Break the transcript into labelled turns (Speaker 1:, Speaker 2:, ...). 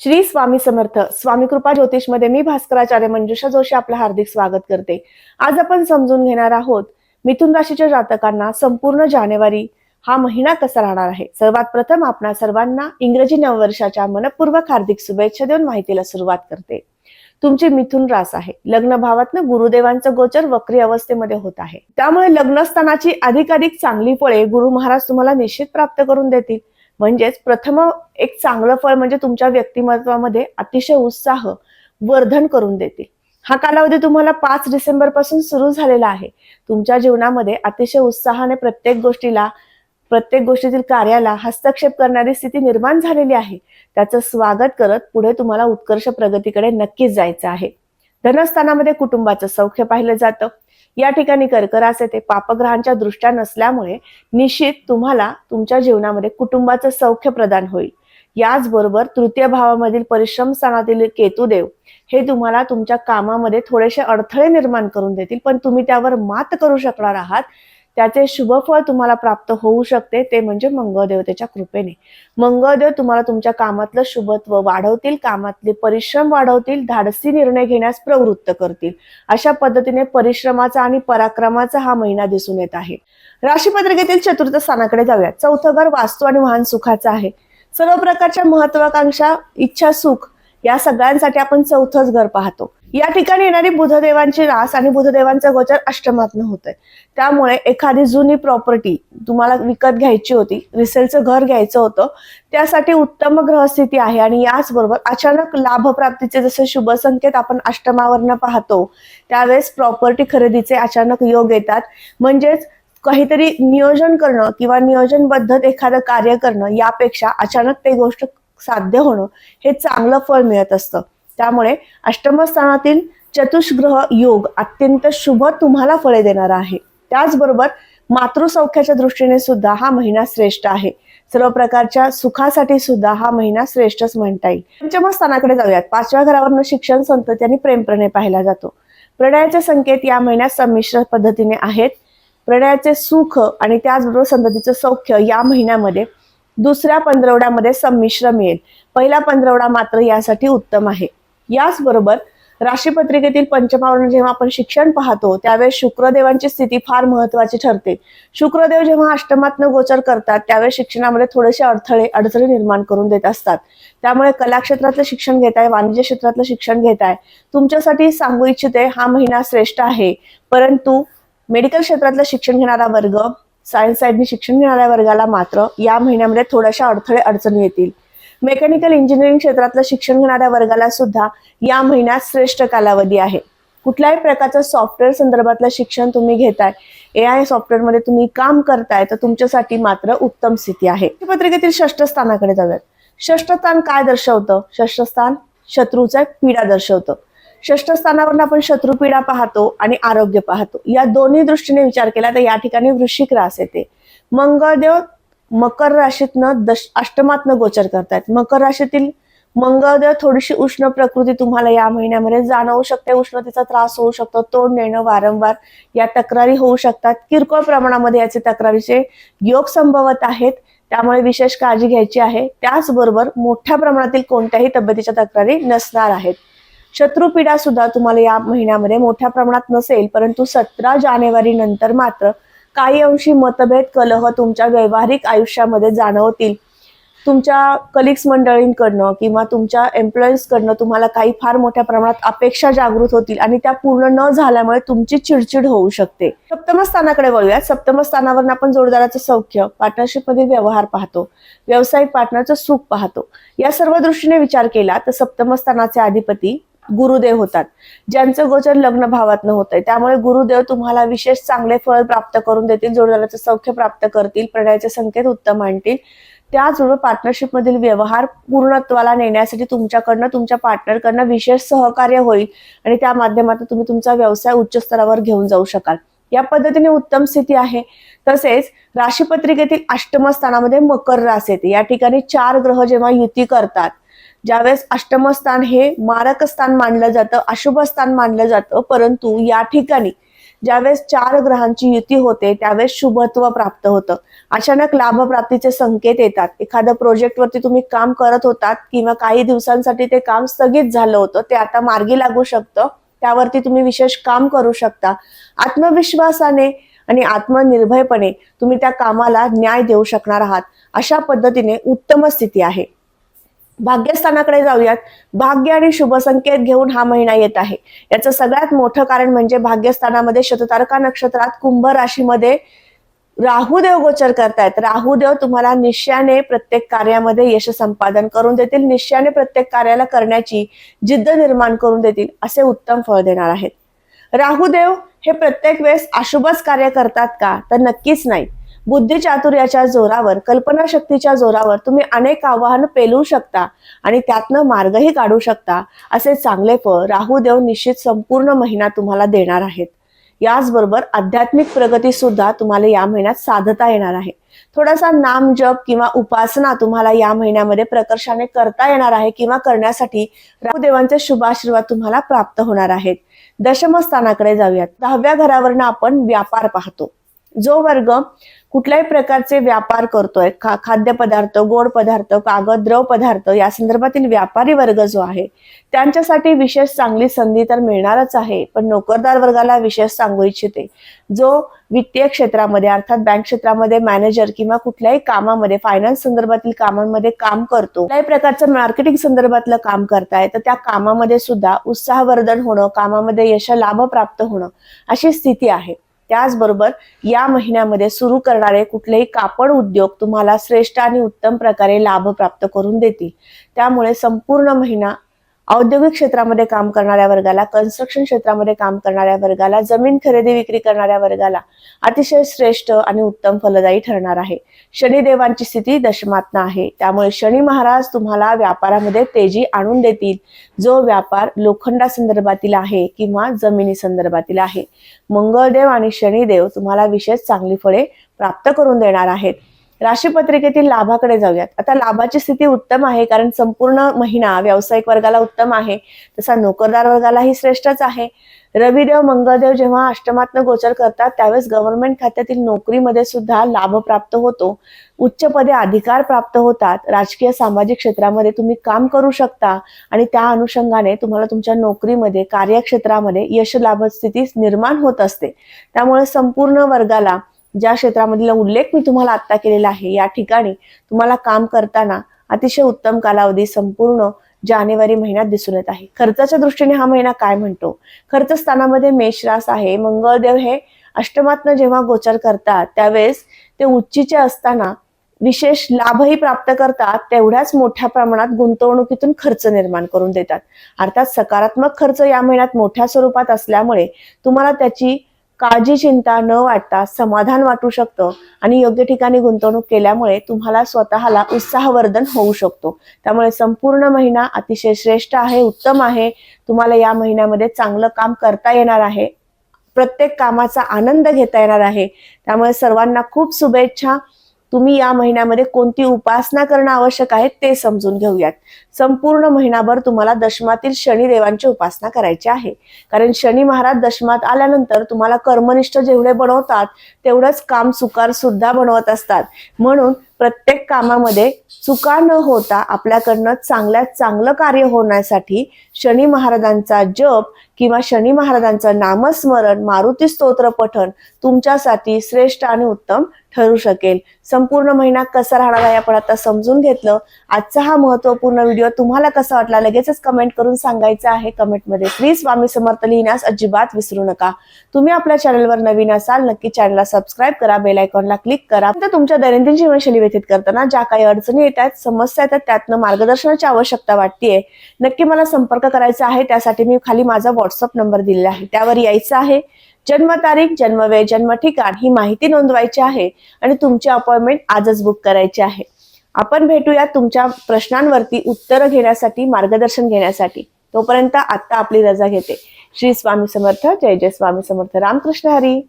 Speaker 1: श्री स्वामी समर्थ. स्वामी कृपा ज्योतिषमध्ये मी भास्कराचार्य मंजुषा जोशी आपलं हार्दिक स्वागत करते. आज आपण समजून घेणार आहोत मिथुन राशीच्या जातकांना संपूर्ण जानेवारी हा महिना कसा राहणार आहे? सर्वात प्रथम आपण सर्वांना इंग्रजी नववर्षाच्या मनपूर्वक हार्दिक शुभेच्छा देऊन माहितीला सुरुवात करते. तुमची मिथुन रास आहे. लग्न भावातनं गुरुदेवांचं गोचर वक्री अवस्थेमध्ये होत आहे. त्यामुळे लग्नस्थानाची अधिकाधिक चांगली फळे गुरु महाराज तुम्हाला निश्चित प्राप्त करून देतील. म्हणजेच प्रथम एक चांगलं फळ म्हणजे तुमच्या व्यक्तिमत्वामध्ये अतिशय उत्साह वर्धन करून देतील हा कालावधी तुम्हाला पाच डिसेंबरपासून सुरू झालेला आहे. तुमच्या जीवनामध्ये अतिशय उत्साहाने प्रत्येक गोष्टीला प्रत्येक गोष्टीतील कार्याला हस्तक्षेप करणारी स्थिती निर्माण झालेली आहे. त्याचं स्वागत करत पुढे तुम्हाला उत्कर्ष प्रगतीकडे नक्कीच जायचं आहे. धनस्थानामध्ये कुटुंबाचं सौख्य पाहिलं जातं. या ठिकाणी कर्कराचे ते पापग्रहांच्या दृष्ट्या नसल्यामुळे निश्चित तुम्हाला तुमच्या जीवनामध्ये कुटुंबाचं सौख्य प्रदान होईल. याचबरोबर तृतीय भावामधील परिश्रम स्थानातील केतुदेव हे तुम्हाला तुमच्या कामामध्ये थोडेसे अडथळे निर्माण करून देतील. पण तुम्ही त्यावर मात करू शकणार आहात. त्याचे शुभफळ तुम्हाला प्राप्त होऊ शकते ते म्हणजे मंगळदेवतेच्या कृपेने. मंगळदेव तुम्हाला तुमच्या कामातलं शुभत्व वाढवतील कामातले परिश्रम वाढवतील धाडसी निर्णय घेण्यास प्रवृत्त करतील. अशा पद्धतीने परिश्रमाचा आणि पराक्रमाचा हा महिना दिसून येत आहे. राशीपत्रिकेतील चतुर्थ स्थानाकडे जाऊया. चौथं घर वास्तू आणि वाहन सुखाचं आहे. सर्व प्रकारच्या महत्वाकांक्षा इच्छा सुख या सगळ्यांसाठी आपण चौथंच घर पाहतो. या ठिकाणी येणारी बुधदेवांची रास आणि बुधदेवांचा गोचर अष्टमातनं होतंय. त्यामुळे एखादी जुनी प्रॉपर्टी तुम्हाला विकत घ्यायची होती रिसेलचं घर घ्यायचं होतं त्यासाठी उत्तम ग्रहस्थिती आहे आणि याचबरोबर अचानक लाभप्राप्तीचे जसे शुभ संकेत आपण अष्टमावरनं पाहतो त्यावेळेस प्रॉपर्टी खरेदीचे अचानक योग येतात. म्हणजेच काहीतरी नियोजन करणं किंवा नियोजनबद्ध एखादं कार्य करणं यापेक्षा अचानक ते गोष्ट साध्य होणं हे चांगलं फळ मिळत असतं. त्यामुळे अष्टमस्थानातील चतुष्ग्रह योग अत्यंत शुभ तुम्हाला फळे देणार आहे. त्याचबरोबर मातृसौख्याच्या दृष्टीने सुद्धा हा महिना श्रेष्ठ आहे. सर्व प्रकारच्या सुखासाठी सुद्धा हा महिना श्रेष्ठच म्हणता येईल. पंचम स्थानाकडे जाऊयात. पाचव्या घरावरनं शिक्षण संतती आणि प्रेमप्रणे पाहिला जातो. प्रणयाचे संकेत या महिन्यात संमिश्र पद्धतीने आहेत. प्रणयाचे सुख आणि त्याचबरोबर संततीचं सौख्य या महिन्यामध्ये दुसऱ्या पंधरवड्यामध्ये संमिश्र मिळेल. पहिला पंधरवडा मात्र यासाठी उत्तम आहे. याचबरोबर राशीपत्रिकेतील पंचमावरण जेव्हा आपण शिक्षण पाहतो त्यावेळेस शुक्रदेवांची स्थिती फार महत्वाची ठरते. शुक्रदेव जेव्हा अष्टमातनं गोचर करतात त्यावेळेस शिक्षणामध्ये थोडेसे अडथळे अडचणी निर्माण करून देत असतात. त्यामुळे कला क्षेत्रातलं शिक्षण घेताय वाणिज्य क्षेत्रातलं शिक्षण घेताय तुमच्यासाठी सांगू इच्छिते हा महिना श्रेष्ठ आहे. परंतु मेडिकल क्षेत्रातलं शिक्षण घेणारा वर्ग सायन्स साईडने शिक्षण घेणाऱ्या वर्गाला मात्र या महिन्यामध्ये थोड्याशा अडथळे अडचणी येतील. मेकॅनिकल इंजिनिअरिंग क्षेत्रातलं शिक्षण घेणाऱ्या वर्गाला सुद्धा या महिन्यात श्रेष्ठ कालावधी आहे. कुठल्याही प्रकारचं सॉफ्टवेअर संदर्भातलं शिक्षण तुम्ही घेताय ए आय सॉफ्टवेअरमध्ये तुम्ही काम करताय तर तुमच्यासाठी मात्र उत्तम स्थिती आहे. पत्रिकेतील षष्ठ स्थानाकडे जाऊयात. षष्ठ स्थान काय दर्शवतं? षष्ठ स्थान शत्रूचा पीडा दर्शवतं. षष्ठ स्थानावरून आपण शत्रुपीडा पाहतो आणि आरोग्य पाहतो. या दोन्ही दृष्टीने विचार केला तर या ठिकाणी वृश्चिक रास येते. मंगळदेव मकर राशीतनं दश अष्टमातनं गोचर करतायत. मकर राशीतील मंगळदेव थोडीशी उष्ण प्रकृती तुम्हाला या महिन्यामध्ये जाणवू शकते. उष्णतेचा त्रास होऊ शकतो तोंड नेणं वारंवार या तक्रारी होऊ शकतात. किरकोळ प्रमाणामध्ये याचे तक्रारीचे योग संभवत आहेत. त्यामुळे विशेष काळजी घ्यायची आहे. त्याचबरोबर मोठ्या प्रमाणातील कोणत्याही तब्येतीच्या तक्रारी नसणार आहेत. शत्रुपीडा सुद्धा तुम्हाला या महिन्यामध्ये मोठ्या प्रमाणात नसेल परंतु सतरा जानेवारी नंतर मात्र काही अंशी मतभेद कलह तुमच्या व्यावहारिक आयुष्यामध्ये जाणवतील. तुमच्या कलिग्स मंडळींकडनं किंवा तुमच्या एम्प्लॉईजकडनं तुम्हाला काही फार मोठ्या प्रमाणात अपेक्षा जागृत होतील आणि त्या पूर्ण न झाल्यामुळे तुमची चिडचिड होऊ शकते. सप्तम स्थानाकडे वळूयात. सप्तम स्थानावरून आपण जोडदाराचं सौख्य पार्टनरशिपमधील व्यवहार पाहतो. व्यावसायिक पार्टनरचं सुख पाहतो. या सर्व दृष्टीने विचार केला तर सप्तम स्थानाचे अधिपती गुरुदेव होतात. ज्यांचं गोचर लग्न भावातनं होत आहे त्यामुळे गुरुदेव तुम्हाला विशेष चांगले फळ प्राप्त करून देतील जोडदाराचं सौख्य प्राप्त करतील प्रणयाचे संकेत उत्तम आणतील. त्याचबरोबर पार्टनरशिप मधील व्यवहार पूर्णत्वाला नेण्यासाठी तुमच्याकडनं तुमच्या पार्टनरकडनं विशेष सहकार्य होईल आणि त्या माध्यमातून तुम्ही तुमचा व्यवसाय उच्च स्तरावर घेऊन जाऊ शकाल. या पद्धतीने उत्तम स्थिती आहे. तसेच राशीपत्रिकेतील अष्टम स्थानामध्ये मकर रास येते. या ठिकाणी चार ग्रह जेव्हा युती करतात ज्यावेळेस अष्टमस्थान हे मारक स्थान मानलं जातं अशुभ स्थान मानलं जातं परंतु या ठिकाणी ज्यावेळेस चार ग्रहांची युती होते त्यावेळेस शुभत्व प्राप्त होतं. अचानक लाभप्राप्तीचे संकेत येतात. एखाद्या प्रोजेक्टवरती तुम्ही काम करत होतात किंवा काही दिवसांसाठी ते काम स्थगित झालं होतं ते आता मार्गी लागू शकतं त्यावरती तुम्ही विशेष काम करू शकता. आत्मविश्वासाने आणि आत्मनिर्भयपणे तुम्ही त्या कामाला न्याय देऊ शकणार आहात. अशा पद्धतीने उत्तम स्थिती आहे. भाग्यस्थानाकडे जाऊयात. भाग्य आणि शुभ संकेत घेऊन हा महिना येत आहे. याचं सगळ्यात मोठं कारण म्हणजे भाग्यस्थानामध्ये शततारका नक्षत्रात कुंभ राशीमध्ये राहुदेव गोचर करतायत. राहुदेव तुम्हाला निश्चयाने प्रत्येक कार्यामध्ये यश संपादन करून देतील. निश्चयाने प्रत्येक कार्याला करण्याची जिद्द निर्माण करून देतील असे उत्तम फळ देणार आहेत. राहुदेव हे प्रत्येक वेळेस अशुभच कार्य करतात का? तर नक्कीच नाही बुद्धी चातुर्याच्या जोरावर कल्पनाशक्तीच्या जोरावर तुम्ही अनेक आव्हान पेलू शकता आणि त्यातनं मार्गही काढू शकता. असे चांगले फळ राहुदेव निश्चित संपूर्ण महिना तुम्हाला देणार आहेत. याचबरोबर आध्यात्मिक प्रगती सुद्धा तुम्हाला या महिन्यात साधता येणार आहे. थोडासा नाम जप किंवा उपासना तुम्हाला या महिन्यामध्ये प्रकर्षाने करता येणार आहे किंवा करण्यासाठी राहुदेवांचे शुभाशीर्वाद तुम्हाला प्राप्त होणार आहेत. दशमस्थानाकडे जाऊयात. दहाव्या घरावरनं आपण व्यापार पाहतो. जो वर्ग कुठल्याही प्रकारचे व्यापार करतोय खा खाद्यपदार्थ गोड पदार्थ कागद द्रव पदार्थ या संदर्भातील व्यापारी वर्ग जो आहे त्यांच्यासाठी विशेष चांगली संधी तर मिळणारच आहे पण नोकरदार वर्गाला विशेष सांगू इच्छिते. जो वित्तीय क्षेत्रामध्ये अर्थात बँक क्षेत्रामध्ये मॅनेजर किंवा कुठल्याही कामामध्ये फायनान्स संदर्भातील कामांमध्ये काम करतो कुठल्याही प्रकारचं मार्केटिंग संदर्भातलं काम करताय तर त्या कामामध्ये सुद्धा उत्साहवर्धन होणं कामामध्ये यश लाभ प्राप्त होणं अशी स्थिती आहे. त्याचबरोबर या महिन्यामध्ये सुरू करणारे कुठलेही कापड उद्योग तुम्हाला श्रेष्ठ आणि उत्तम प्रकारे लाभ प्राप्त करून देतील. त्यामुळे संपूर्ण महिना औद्योगिक क्षेत्रामध्ये काम करणाऱ्या वर्गाला कन्स्ट्रक्शन क्षेत्रामध्ये काम करणाऱ्या वर्गाला जमीन खरेदी विक्री करणाऱ्या वर्गाला अतिशय श्रेष्ठ आणि उत्तम फलदायी ठरणार आहे. शनिदेवांची स्थिती दशमातना आहे. त्यामुळे शनी महाराज तुम्हाला व्यापारामध्ये तेजी आणून देतील. जो व्यापार लोखंडा संदर्भातील आहे किंवा जमिनी संदर्भातील आहे. मंगळदेव आणि शनिदेव तुम्हाला विशेष चांगली फळे प्राप्त करून देणार आहेत. राशीपत्रिकेतील लाभाकडे जाऊयात. आता लाभाची स्थिती उत्तम आहे कारण संपूर्ण महिना व्यावसायिक वर्गाला उत्तम आहे. तसा नोकरदार वर्गालाही श्रेष्ठच आहे. रविदेव मंगळदेव जेव्हा अष्टमातनं गोचर करतात त्यावेळेस गव्हर्नमेंट खात्यातील नोकरीमध्ये सुद्धा लाभ प्राप्त होतो. उच्च पदे अधिकार प्राप्त होतात. राजकीय सामाजिक क्षेत्रामध्ये तुम्ही काम करू शकता आणि त्या अनुषंगाने तुम्हाला तुमच्या नोकरीमध्ये कार्यक्षेत्रामध्ये यश लाभ स्थिती निर्माण होत असते. त्यामुळे संपूर्ण वर्गाला ज्या क्षेत्रामधला उल्लेख मी तुम्हाला आत्ता केलेला आहे या ठिकाणी तुम्हाला काम करताना अतिशय उत्तम कालावधी संपूर्ण जानेवारी महिन्यात दिसून येत आहे. खर्चाच्या दृष्टीने हा महिना काय म्हणतो? खर्च स्थानामध्ये मेषरास आहे मंगळदेव हे अष्टमातनं जेव्हा गोचर करतात त्यावेळेस ते उच्चीचे असताना विशेष लाभही प्राप्त करतात तेवढ्याच मोठ्या प्रमाणात गुंतवणुकीतून खर्च निर्माण करून देतात. अर्थात सकारात्मक खर्च या महिन्यात मोठ्या स्वरूपात असल्यामुळे तुम्हाला त्याची काळजी चिंता न वाटता समाधान वाटू शकतं आणि योग्य ठिकाणी गुंतवणूक केल्यामुळे तुम्हाला स्वतःला उत्साहवर्धन होऊ शकतो. त्यामुळे संपूर्ण महिना अतिशय श्रेष्ठ आहे उत्तम आहे. तुम्हाला या महिन्यामध्ये चांगलं काम करता येणार आहे. प्रत्येक कामाचा आनंद घेता येणार आहे. त्यामुळे सर्वांना खूप शुभेच्छा. तुम्ही या महिन्यामध्ये कोणती उपासना करणं आवश्यक आहे ते समजून घेऊयात. संपूर्ण महिनाभर तुम्हाला दशमातील शनिदेवांची उपासना करायची आहे. कारण शनी महाराज दशमात आल्यानंतर तुम्हाला कर्मनिष्ठ जेवढे बनवतात तेवढंच काम सुकार सुद्धा बनवत असतात. म्हणून प्रत्येक कामामध्ये चुका न होता आपल्याकडनं चांगल्यात चांगलं कार्य होण्यासाठी शनी महाराजांचा जप किंवा शनी महाराजांचं नामस्मरण मारुती स्तोत्र पठण तुमच्यासाठी श्रेष्ठ आणि उत्तम ठरू शकेल. संपूर्ण महिना कसा राहणार आहे आपण आता समजून घेतलं. आजचा हा महत्त्वपूर्ण व्हिडिओ तुम्हाला कसा वाटला लगेचच कमेंट करून सांगायचं आहे. कमेंटमध्ये श्री स्वामी समर्थ लिहिण्यास अजिबात विसरू नका. तुम्ही आपल्या चॅनलवर नवीन असाल नक्की चॅनलला सबस्क्राईब करा बेल आयकॉनला क्लिक करा. तर तुमच्या दैनंदिन जीवनशैली व्यतीत करताना ज्या काही अडचणी येतात समस्या येतात त्यातनं मार्गदर्शनाची आवश्यकता वाटतेय. नक्की मला संपर्क करायचा आहे त्यासाठी मी खाली माझा व्हॉट्सअप नंबर दिलेला आहे. त्यावर यायचं आहे. जन्मतारीख जन्मवेळ जन्म ठिकाण ही माहिती नोंदवायची आहे आणि तुमची अपॉइंटमेंट आजच बुक करायची आहे. आपण भेटूया तुमच्या प्रश्नांवरती उत्तरं घेण्यासाठी मार्गदर्शन घेण्यासाठी. तोपर्यंत आता आपली रजा घेते. श्री स्वामी समर्थ जय जय स्वामी समर्थ. रामकृष्ण हरी.